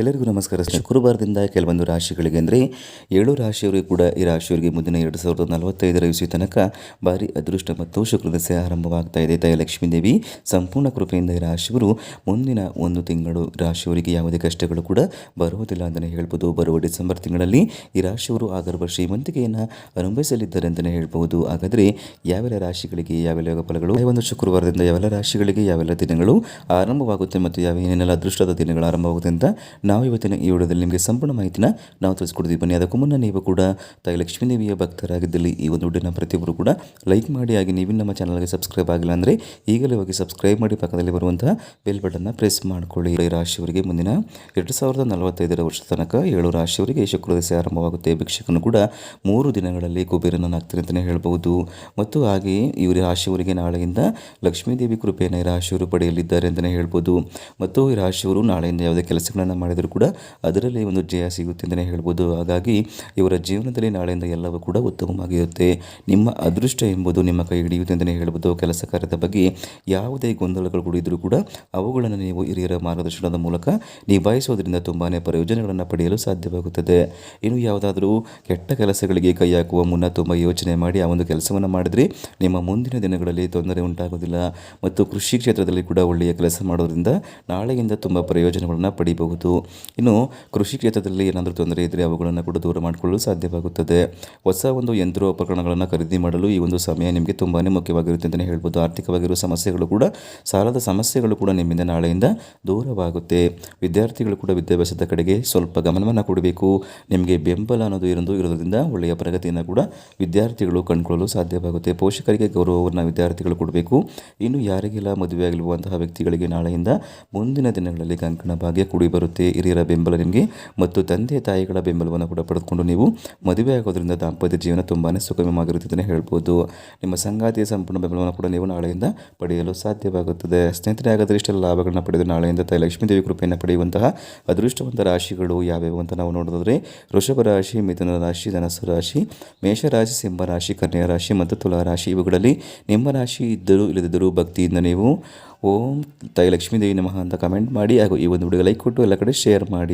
ಎಲ್ಲರಿಗೂ ನಮಸ್ಕಾರ ಶುಕ್ರವಾರದಿಂದ ಕೆಲವೊಂದು ರಾಶಿಗಳಿಗೆ ಅಂದರೆ ಏಳು ರಾಶಿಯವರಿಗೆ ಕೂಡ ಈ ರಾಶಿಯವರಿಗೆ ಮುಂದಿನ ಎರಡು ಸಾವಿರದ ನಲವತ್ತೈದರ ಇಸ್ವಿ ತನಕ ಭಾರಿ ಅದೃಷ್ಟ ಮತ್ತು ಶುಕ್ರದಸೆ ಆರಂಭವಾಗ್ತಾ ಇದೆ. ತಾಯಿ ಲಕ್ಷ್ಮೀದೇವಿ ಸಂಪೂರ್ಣ ಕೃಪೆಯಿಂದ ಈ ರಾಶಿಯವರು ಮುಂದಿನ ಒಂದು ತಿಂಗಳು ರಾಶಿಯವರಿಗೆ ಯಾವುದೇ ಕಷ್ಟಗಳು ಕೂಡ ಬರುವುದಿಲ್ಲ ಅಂತಲೇ ಹೇಳ್ಬೋದು. ಬರುವ ಡಿಸೆಂಬರ್ ತಿಂಗಳಲ್ಲಿ ಈ ರಾಶಿಯವರು ಆಗರ್ಭ ಶ್ರೀಮಂತಿಕೆಯನ್ನು ಅನುಭವಿಸಲಿದ್ದಾರೆ ಅಂತಲೇ ಹೇಳ್ಬೋದು. ಹಾಗಾದರೆ ಯಾವೆಲ್ಲ ರಾಶಿಗಳಿಗೆ, ಯಾವೆಲ್ಲ ಯೋಗ ಫಲಗಳು? ಒಂದು ಶುಕ್ರವಾರದಿಂದ ಯಾವೆಲ್ಲ ರಾಶಿಗಳಿಗೆ, ಯಾವೆಲ್ಲ ದಿನಗಳು ಆರಂಭವಾಗುತ್ತೆ ಮತ್ತು ಯಾವ ಏನೆಲ್ಲ ಅದೃಷ್ಟದ ದಿನಗಳು ಆರಂಭವಾಗುತ್ತೆ ಅಂತ ನಾವು ಇವತ್ತಿನ ಈ ವಿಡಿಯೋದಲ್ಲಿ ನಿಮಗೆ ಸಂಪೂರ್ಣ ಮಾಹಿತಿನ ನಾವು ತಿಳಿಸ್ಕೊಡ್ತೀವಿ. ಬನ್ನಿ, ಅದಕ್ಕೂ ಮುನ್ನ ನೀವು ಕೂಡ ತಾಯಿ ಲಕ್ಷ್ಮೀ ದೇವಿಯ ಭಕ್ತರಾಗಿದ್ದಲ್ಲಿ ಈ ಒಂದು ವಿಡಿಯೋನ ಪ್ರತಿಯೊಬ್ಬರು ಕೂಡ ಲೈಕ್ ಮಾಡಿ, ಹಾಗೆ ನೀವು ನಮ್ಮ ಚಾನಲ್ಗೆ ಸಬ್ಸ್ಕ್ರೈಬ್ ಆಗಿಲ್ಲ ಅಂದರೆ ಈಗಲೇ ಹೋಗಿ ಸಬ್ಸ್ಕ್ರೈಬ್ ಮಾಡಿ ಪಕ್ಕದಲ್ಲಿ ಬರುವಂತಹ ಬೆಲ್ ಬಟನ್ನ ಪ್ರೆಸ್ ಮಾಡ್ಕೊಳ್ಳಿ. ರಾಶಿಯವರಿಗೆ ಮುಂದಿನ ಎರಡು ಸಾವಿರದ ನಲವತ್ತೈದರ ವರ್ಷದ ತನಕ ಏಳು ರಾಶಿಯವರಿಗೆ ಶುಕ್ರ ದಶೆ ಆರಂಭವಾಗುತ್ತೆ. ಭಿಕ್ಷಕನು ಕೂಡ ಮೂರು ದಿನಗಳಲ್ಲಿ ಕುಬೇರನಾಗ್ತಾರೆ ಅಂತಲೇ ಹೇಳ್ಬೋದು ಮತ್ತು ಹಾಗೆಯೇ ಇವರ ರಾಶಿಯವರಿಗೆ ನಾಳೆಯಿಂದ ಲಕ್ಷ್ಮೀದೇವಿ ಕೃಪೆಯನ್ನು ರಾಶಿಯವರು ಪಡೆಯಲಿದ್ದಾರೆ ಅಂತಲೇ ಹೇಳ್ಬೋದು ಮತ್ತು ಈ ರಾಶಿಯವರು ನಾಳೆಯಿಂದ ಯಾವುದೇ ಕೆಲಸಗಳನ್ನು ಮಾಡಿದರೂ ಕೂಡ ಅದರಲ್ಲಿ ಒಂದು ಜಯ ಸಿಗುತ್ತೆ ಅಂತಲೇ ಹೇಳ್ಬೋದು. ಹಾಗಾಗಿ ಇವರ ಜೀವನದಲ್ಲಿ ನಾಳೆಯಿಂದ ಎಲ್ಲವೂ ಕೂಡ ಉತ್ತಮವಾಗಿರುತ್ತೆ. ನಿಮ್ಮ ಅದೃಷ್ಟ ಎಂಬುದು ನಿಮ್ಮ ಕೈ ಹಿಡಿಯುತ್ತೆ ಅಂತಲೇ ಹೇಳ್ಬೋದು. ಕೆಲಸ ಕಾರ್ಯದ ಬಗ್ಗೆ ಯಾವುದೇ ಗೊಂದಲಗಳು ಕೂಡ ಇದ್ದರೂ ಕೂಡ ಅವುಗಳನ್ನು ನೀವು ಹಿರಿಯರ ಮಾರ್ಗದರ್ಶನದ ಮೂಲಕ ನಿಭಾಯಿಸೋದ್ರಿಂದ ತುಂಬಾ ಪ್ರಯೋಜನಗಳನ್ನು ಪಡೆಯಲು ಸಾಧ್ಯವಾಗುತ್ತದೆ. ಇನ್ನು ಯಾವುದಾದರೂ ಕೆಟ್ಟ ಕೆಲಸಗಳಿಗೆ ಕೈ ಹಾಕುವ ಮುನ್ನ ತುಂಬ ಯೋಚನೆ ಮಾಡಿ ಆ ಒಂದು ಕೆಲಸವನ್ನು ಮಾಡಿದರೆ ನಿಮ್ಮ ಮುಂದಿನ ದಿನಗಳಲ್ಲಿ ತೊಂದರೆ ಉಂಟಾಗೋದಿಲ್ಲ ಮತ್ತು ಕೃಷಿ ಕ್ಷೇತ್ರದಲ್ಲಿ ಕೂಡ ಒಳ್ಳೆಯ ಕೆಲಸ ಮಾಡೋದ್ರಿಂದ ನಾಳೆಯಿಂದ ತುಂಬ ಪ್ರಯೋಜನಗಳನ್ನು ಪಡಿಬಹುದು. ಇನ್ನು ಕೃಷಿ ಕ್ಷೇತ್ರದಲ್ಲಿ ಏನಾದರೂ ತೊಂದರೆ ಇದ್ದರೆ ಅವುಗಳನ್ನು ಕೂಡ ದೂರ ಮಾಡಿಕೊಳ್ಳಲು ಸಾಧ್ಯವಾಗುತ್ತದೆ. ಹೊಸ ಒಂದು ಯಂತ್ರೋಪಕರಣಗಳನ್ನು ಖರೀದಿ ಮಾಡಲು ಈ ಒಂದು ಸಮಯ ನಿಮಗೆ ತುಂಬಾ ಮುಖ್ಯವಾಗಿರುತ್ತೆ ಅಂತಲೇ ಹೇಳ್ಬೋದು. ಆರ್ಥಿಕವಾಗಿರುವ ಸಮಸ್ಯೆಗಳು ಕೂಡ, ಸಾಲದ ಸಮಸ್ಯೆಗಳು ಕೂಡ ನಿಮ್ಮಿಂದ ನಾಳೆಯಿಂದ ದೂರವಾಗುತ್ತೆ. ವಿದ್ಯಾರ್ಥಿಗಳು ಕೂಡ ವಿದ್ಯಾಭ್ಯಾಸದ ಕಡೆಗೆ ಸ್ವಲ್ಪ ಗಮನವನ್ನು ಕೊಡಬೇಕು. ನಿಮಗೆ ಬೆಂಬಲ ಅನ್ನೋದು ಇರೋದು ಇರೋದ್ರಿಂದ ಒಳ್ಳೆಯ ಪ್ರಗತಿಯನ್ನು ಕೂಡ ವಿದ್ಯಾರ್ಥಿಗಳು ಕಂಡುಕೊಳ್ಳಲು ಸಾಧ್ಯವಾಗುತ್ತೆ. ಪೋಷಕರಿಗೆ ಗೌರವವನ್ನು ವಿದ್ಯಾರ್ಥಿಗಳು ಕೊಡಬೇಕು. ಇನ್ನು ಯಾರಿಗೆಲ್ಲ ಮದುವೆ ಆಗಿರುವಂತಹ ವ್ಯಕ್ತಿಗಳಿಗೆ ನಾಳೆಯಿಂದ ಮುಂದಿನ ದಿನಗಳಲ್ಲಿ ಕಂಕಣ ಭಾಗ್ಯ ಕೂಡಿ ಬರುತ್ತೆ. ಹಿರಿಯರ ಬೆಂಬಲ ನಿಮಗೆ ಮತ್ತು ತಂದೆ ತಾಯಿಗಳ ಬೆಂಬಲವನ್ನು ಕೂಡ ಪಡೆದುಕೊಂಡು ನೀವು ಮದುವೆ ಆಗೋದ್ರಿಂದ ದಾಂಪತ್ಯ ಜೀವನ ತುಂಬಾ ಸುಗಮವಾಗಿರುತ್ತದೆ ಹೇಳ್ಬೋದು. ನಿಮ್ಮ ಸಂಗಾತಿಯ ಸಂಪೂರ್ಣ ಬೆಂಬಲವನ್ನು ಕೂಡ ನೀವು ನಾಳೆಯಿಂದ ಪಡೆಯಲು ಸಾಧ್ಯವಾಗುತ್ತದೆ. ಸ್ನೇಹಿತರೆ, ಹಾಗಾದರೆ ಇಷ್ಟೆಲ್ಲ ಲಾಭಗಳನ್ನ ಪಡೆದು ನಾಳೆಯಿಂದ ತಾಯಿ ಲಕ್ಷ್ಮೀ ದೇವಿ ಕೃಪೆಯನ್ನು ಪಡೆಯುವಂತಹ ಅದೃಷ್ಟವಂತ ರಾಶಿಗಳು ಯಾವ್ಯಾವು ಅಂತ ನಾವು ನೋಡೋದಾದರೆ ವೃಷಭ ರಾಶಿ, ಮಿಥುನ ರಾಶಿ, ಧನಸ್ಸು ರಾಶಿ ಮೇಷರಾಶಿ ಸಿಂಹ ರಾಶಿ, ಕನ್ಯಾ ರಾಶಿ ಮತ್ತು ತುಲಾ ರಾಶಿ. ಇವುಗಳಲ್ಲಿ ನಿಮ್ಮ ರಾಶಿ ಇದ್ದರೂ ಇಲ್ಲದಿದ್ದರೂ ಭಕ್ತಿಯಿಂದ ನೀವು ಓಂ ತಾಯಿ ಲಕ್ಷ್ಮಿ ದೇವಿ ನಮಃ ಅಂತ ಕಮೆಂಟ್ ಮಾಡಿ ಹಾಗೂ ಈ ಒಂದು ವಿಡಿಯೋ ಲೈಕ್ ಕೊಟ್ಟು ಎಲ್ಲ ಕಡೆ ಶೇರ್ ಮಾಡಿ.